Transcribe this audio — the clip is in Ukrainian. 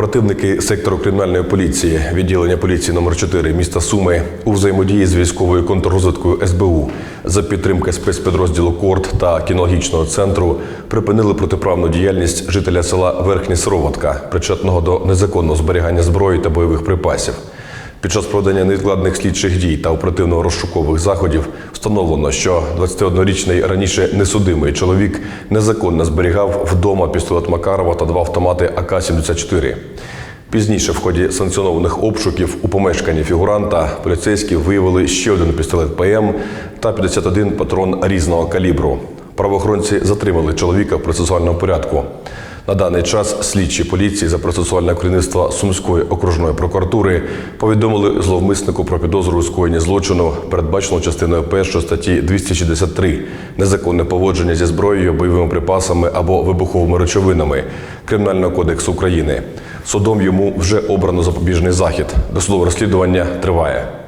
Оперативники сектору кримінальної поліції відділення поліції номер 4 міста Суми у взаємодії з військовою контррозвідкою СБУ за підтримки спецпідрозділу КОРД та кінологічного центру припинили протиправну діяльність жителя села Верхні Сироватка, причетного до незаконного зберігання зброї та бойових припасів. Під час проведення невідкладних слідчих дій та оперативно-розшукових заходів встановлено, що 21-річний раніше несудимий чоловік незаконно зберігав вдома пістолет Макарова та два автомати АК-74. Пізніше, в ході санкціонованих обшуків у помешканні фігуранта, поліцейські виявили ще один пістолет ПМ та 51 патрон різного калібру. Правоохоронці затримали чоловіка в процесуальному порядку. На даний час слідчі поліції за процесуальне керівництво Сумської окружної прокуратури повідомили зловмиснику про підозру у скоєнні злочину, передбаченого частиною 1 статті 263 незаконне поводження зі зброєю, бойовими припасами або вибуховими речовинами Кримінального кодексу України. Судом йому вже обрано запобіжний захід. Досудове розслідування триває.